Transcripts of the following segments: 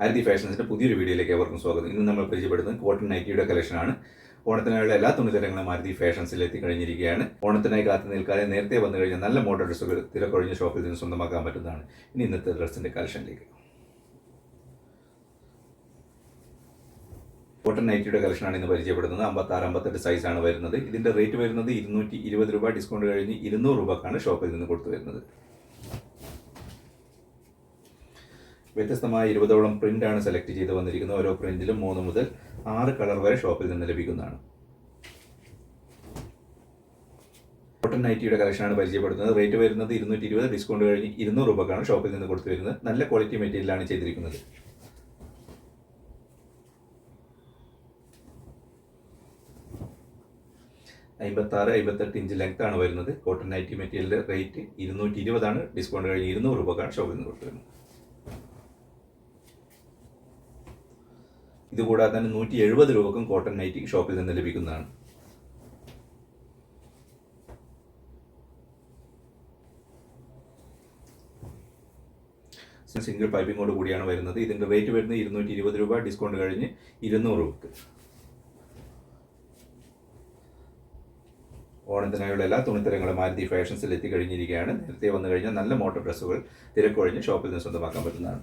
ആരതി ഫാഷൻസിന്റെ പുതിയൊരു വീഡിയോയിലേക്ക് അവർക്കും സ്വാഗതം. ഇന്ന് നമ്മൾ പരിചയപ്പെടുന്നത് കോട്ടൺ നൈറ്റിയുടെ കളക്ഷനാണ് ഓണത്തിനായുള്ള എല്ലാ തുണിത്തരങ്ങളും ആരതി ഫാഷൻസിൽ എത്തിക്കഴിഞ്ഞിരിക്കുകയാണ്. ഓണത്തിനായി കാത്തു നിൽക്കാതെ നേരത്തെ വന്നു കഴിഞ്ഞാൽ നല്ല മോഡൽ ഡ്രസ്സുകൾ തിരക്കൊഴിഞ്ഞ ഷോപ്പിൽ നിന്ന് സ്വന്തമാക്കാൻ പറ്റുന്നതാണ്. ഇനി ഇന്നത്തെ ഡ്രസ്സിന്റെ കളക്ഷനിലേക്ക് കോട്ടൺ നൈറ്റിയുടെ കളക്ഷനാണ് ഇന്ന് പരിചയപ്പെടുന്നത്. അമ്പത്താറ് അമ്പത്തെട്ട് സൈസാണ് വരുന്നത്. ഇതിന്റെ റേറ്റ് വരുന്നത് ഇരുന്നൂറ്റി ഇരുപത് രൂപ ഡിസ്കൗണ്ട് കഴിഞ്ഞ് ഇരുന്നൂറ് രൂപക്കാണ് ഷോപ്പിൽ നിന്ന് കൊടുത്തു വരുന്നത്. വ്യത്യസ്തമായ ഇരുപതോളം പ്രിന്റാണ് സെലക്ട് ചെയ്ത് വന്നിരിക്കുന്നത്. ഓരോ പ്രിന്റിലും മൂന്ന് മുതൽ ആറ് കളർ വരെ ഷോപ്പിൽ നിന്ന് ലഭിക്കുന്നതാണ്. കോട്ടൺ നൈറ്റിയുടെ കളക്ഷനാണ് പരിചയപ്പെടുത്തുന്നത്. റേറ്റ് വരുന്നത് ഇരുന്നൂറ്റി ഇരുപത് ഡിസ്കൗണ്ട് കഴിഞ്ഞ് ഇരുന്നൂറ് രൂപക്കാണ് ഷോപ്പിൽ നിന്ന് കൊടുത്തു വരുന്നത്. നല്ല ക്വാളിറ്റി മെറ്റീരിയലാണ് ചെയ്തിരിക്കുന്നത്. അമ്പത്താറ് അമ്പത്തെട്ട് ഇഞ്ച് ലെങ്ത് ആണ് വരുന്നത്. കോട്ടൺ നൈറ്റി മെറ്റീരിയലിന്റെ റേറ്റ് ഇരുന്നൂറ്റി ഇരുപതാണ് ഡിസ്കൗണ്ട് കഴിഞ്ഞ് ഇരുന്നൂറ് രൂപക്കാണ് ഷോപ്പിൽ നിന്ന് കൊടുത്തു വരുന്നത്. ഇതുകൂടാതെ തന്നെ നൂറ്റി എഴുപത് രൂപക്കും കോട്ടൺ നൈറ്റി ഷോപ്പിൽ നിന്ന് ലഭിക്കുന്നതാണ്. സിംഗിൾ പൈപ്പിങ്ങോട് കൂടിയാണ് വരുന്നത്. ഇതിന്റെ റേറ്റ് വരുന്നത് ഇരുന്നൂറ്റി ഇരുപത് രൂപ ഡിസ്കൗണ്ട് കഴിഞ്ഞ് ഇരുന്നൂറ് രൂപക്ക്. ഓണത്തിനായുള്ള എല്ലാ തുണിത്തരങ്ങളും മാരുതി ഫാഷൻസിൽ എത്തിക്കഴിഞ്ഞിരിക്കുകയാണ്. നേരത്തെ വന്നു കഴിഞ്ഞാൽ നല്ല മോട്ടോർ ഡ്രസ്സുകൾ തിരക്കൊഴിഞ്ഞ് ഷോപ്പിൽ നിന്ന് സ്വന്തമാക്കാൻ പറ്റുന്നതാണ്.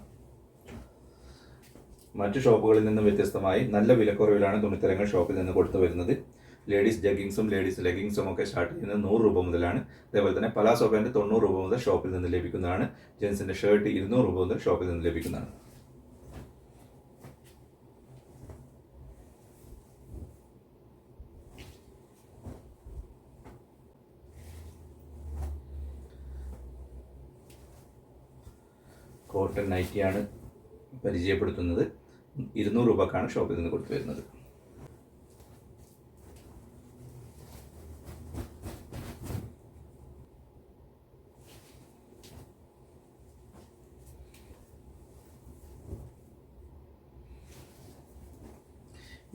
മറ്റു ഷോപ്പുകളിൽ നിന്നും വ്യത്യസ്തമായി നല്ല വിലക്കുറവിലാണ് തുണിത്തരങ്ങൾ ഷോപ്പിൽ നിന്ന് കൊടുത്തു വരുന്നത്. ലേഡീസ് ജഗ്ഗിങ്സും ലേഡീസ് ലെഗിങ്സും ഒക്കെ സ്റ്റാർട്ട് ചെയ്യുന്നത് നൂറ് രൂപ മുതലാണ്. അതേപോലെ തന്നെ പലാസോ പാന്റ് തൊണ്ണൂറ് രൂപ മുതൽ ഷോപ്പിൽ നിന്ന് ലഭിക്കുന്നതാണ്. ജെൻസിന്റെ ഷർട്ട് ഇരുന്നൂറ് രൂപ മുതൽ ഷോപ്പിൽ നിന്ന് ലഭിക്കുന്നതാണ്. കോട്ടൺ നൈറ്റിയാണ് പരിചയപ്പെടുത്തുന്നത്. ഇരുന്നൂറ് രൂപക്കാണ് ഷോപ്പിൽ നിന്ന് കൊടുത്തു വരുന്നത്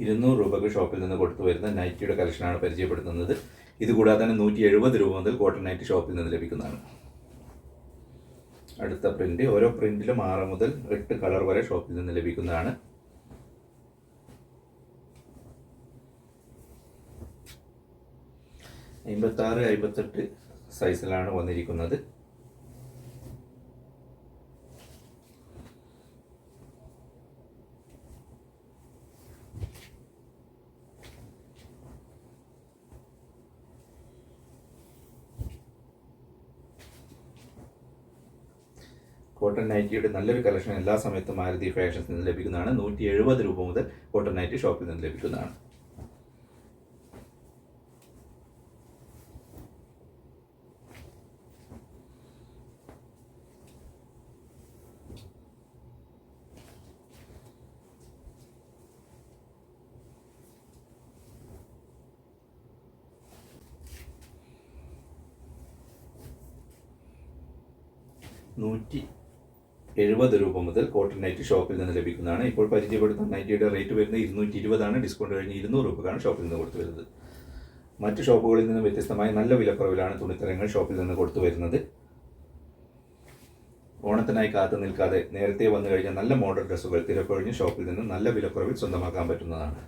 ഇരുന്നൂറ് രൂപക്ക് ഷോപ്പിൽ നിന്ന് കൊടുത്തു വരുന്ന നൈറ്റിയുടെ കളക്ഷനാണ് പരിചയപ്പെടുത്തുന്നത്. ഇതുകൂടാതെ തന്നെ നൂറ്റി എഴുപത് രൂപ മുതൽ കോട്ടൺ നൈറ്റ് ഷോപ്പിൽ നിന്ന് ലഭിക്കുന്നതാണ്. അടുത്ത പ്രിന്റ് ഓരോ പ്രിന്റിലും ആറ് മുതൽ എട്ട് കളർ വരെ ഷോപ്പിൽ നിന്ന് ലഭിക്കുന്നതാണ്. അമ്പത്തി ആറ് അമ്പത്തെട്ട് സൈസിലാണ് വന്നിരിക്കുന്നത്. കോട്ടൺ നൈറ്റിയുടെ നല്ലൊരു കളക്ഷൻ എല്ലാ സമയത്തും മാരുതി ഫാഷൻസിൽ നിന്ന് ലഭിക്കുന്നതാണ്. നൂറ്റി എഴുപത് രൂപ മുതൽ കോട്ടൺ നൈറ്റി ഷോപ്പിൽ നിന്ന് ലഭിക്കുന്നതാണ്. നൂറ്റി എഴുപത് രൂപ മുതൽ കോട്ടൺ നൈറ്റ് ഷോപ്പിൽ നിന്ന് ലഭിക്കുന്നതാണ്. ഇപ്പോൾ പരിചയപ്പെടുത്തുന്ന നൈറ്റിയുടെ റേറ്റ് വരുന്നത് ഇരുന്നൂറ്റി ഇരുപതാണ് ഡിസ്കൗണ്ട് കഴിഞ്ഞ് ഇരുന്നൂറ് രൂപക്കാണ് ഷോപ്പിൽ നിന്ന് കൊടുത്തു വരുന്നത്. മറ്റ് ഷോപ്പുകളിൽ നിന്നും വ്യത്യസ്തമായി നല്ല വിലക്കുറവിലാണ് തുണിത്തരങ്ങൾ ഷോപ്പിൽ നിന്ന് കൊടുത്തു വരുന്നത്. ഓണത്തിനായി കാത്തു നിൽക്കാതെ നേരത്തെ വന്നു കഴിഞ്ഞാൽ നല്ല മോഡൽ ഡ്രസ്സുകൾ തിരക്കൊഴിഞ്ഞ് ഷോപ്പിൽ നിന്ന് നല്ല വിലക്കുറവിൽ സ്വന്തമാക്കാൻ പറ്റുന്നതാണ്.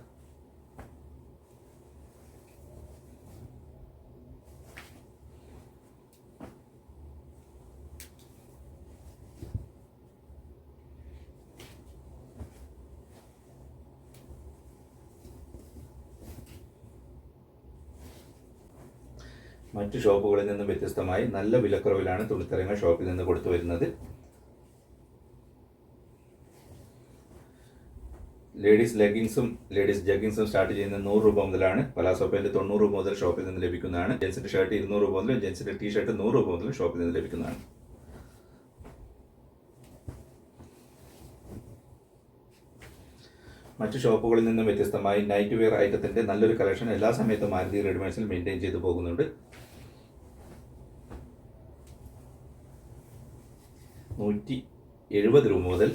മറ്റു ഷോപ്പുകളിൽ നിന്നും വ്യത്യസ്തമായി നല്ല വിലക്കുറവിലാണ് തുണിത്തരങ്ങൾ ഷോപ്പിൽ നിന്ന് കൊടുത്തു വരുന്നത്. ലേഡീസ് ലെഗിങ്സും ലേഡീസ് ജഗ്ഗിങ്സും സ്റ്റാർട്ട് ചെയ്യുന്ന നൂറ് രൂപ മുതലാണ്. പലാസോ പാന്റ് തൊണ്ണൂറ് രൂപ മുതൽ ഷോപ്പിൽ നിന്ന് ലഭിക്കുന്നതാണ്. ജെൻസിന്റെ ഷർട്ട് ഇരുന്നൂറ് രൂപ മുതലും ജെൻസിന്റെ ടീ ഷർട്ട് നൂറ് രൂപ മുതലും ഷോപ്പിൽ നിന്ന് ലഭിക്കുന്നതാണ്. മറ്റു ഷോപ്പുകളിൽ നിന്നും വ്യത്യസ്തമായി നൈറ്റ് വെയർ ഐറ്റത്തിന്റെ നല്ലൊരു കളക്ഷൻ എല്ലാ സമയത്തും മാരുതി റെഡിമെയ്ഡ്സിൽ മെയിന്റെയിൻ ചെയ്തു പോകുന്നുണ്ട്. നൂറ്റി എഴുപത് രൂപ മുതൽ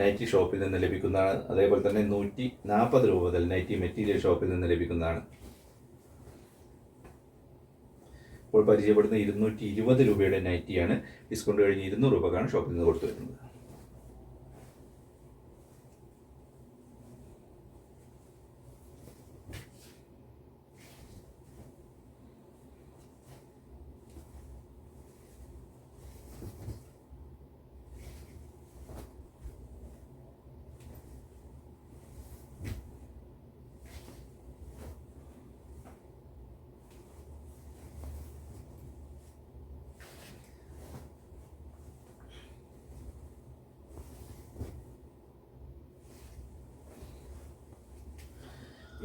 നൈറ്റി ഷോപ്പിൽ നിന്ന് ലഭിക്കുന്നതാണ്. അതേപോലെ തന്നെ നൂറ്റി നാൽപ്പത് രൂപ മുതൽ നൈറ്റി മെറ്റീരിയൽ ഷോപ്പിൽ നിന്ന് ലഭിക്കുന്നതാണ്. ഇപ്പോൾ പരിചയപ്പെടുന്ന ഇരുന്നൂറ്റി ഇരുപത് രൂപയുടെ നൈറ്റിയാണ് ഡിസ്കൗണ്ട് കഴിഞ്ഞ് ഇരുന്നൂറ് രൂപക്കാണ് ഷോപ്പിൽ നിന്ന് കൊടുത്തു വരുന്നത്.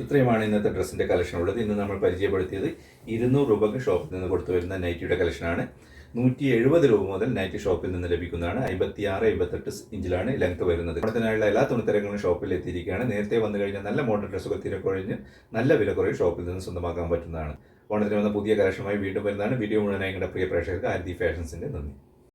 ഇത്രയുമാണ് ഇന്നത്തെ ഡ്രസ്സിന്റെ കളക്ഷൻ ഉള്ളത്. ഇന്ന് നമ്മൾ പരിചയപ്പെടുത്തിയത് ഇരുന്നൂറ് രൂപക്ക് ഷോപ്പിൽ നിന്ന് കൊടുത്തു വരുന്ന നൈറ്റിയുടെ കളക്ഷനാണ് നൂറ്റി എഴുപത് രൂപ മുതൽ നൈറ്റി ഷോപ്പിൽ നിന്ന് ലഭിക്കുന്നതാണ്. അമ്പത്തി ആറ് അമ്പത്തെട്ട് ഇഞ്ചിലാണ് ലെങ്ത് വരുന്നത്. ഓണത്തിനായുള്ള എല്ലാ തുണിത്തരങ്ങളും ഷോപ്പിൽ എത്തിയിരിക്കുകയാണ്. നേരത്തെ വന്നു കഴിഞ്ഞാൽ നല്ല മോഡൽ ഡ്രസ്സുകൾ തിരക്കൊഴിഞ്ഞ് നല്ല വില കുറവ് ഷോപ്പിൽ നിന്ന് സ്വന്തമാക്കാൻ പറ്റുന്നതാണ്. ഓണത്തിന് വന്ന പുതിയ കളക്ഷനുമായി വീണ്ടും വരുന്നതാണ്. വീഡിയോ മുഴുവനായി പ്രിയ പ്രേക്ഷകർക്ക് ആരതി ഫാഷൻസിന്റെ നന്ദി.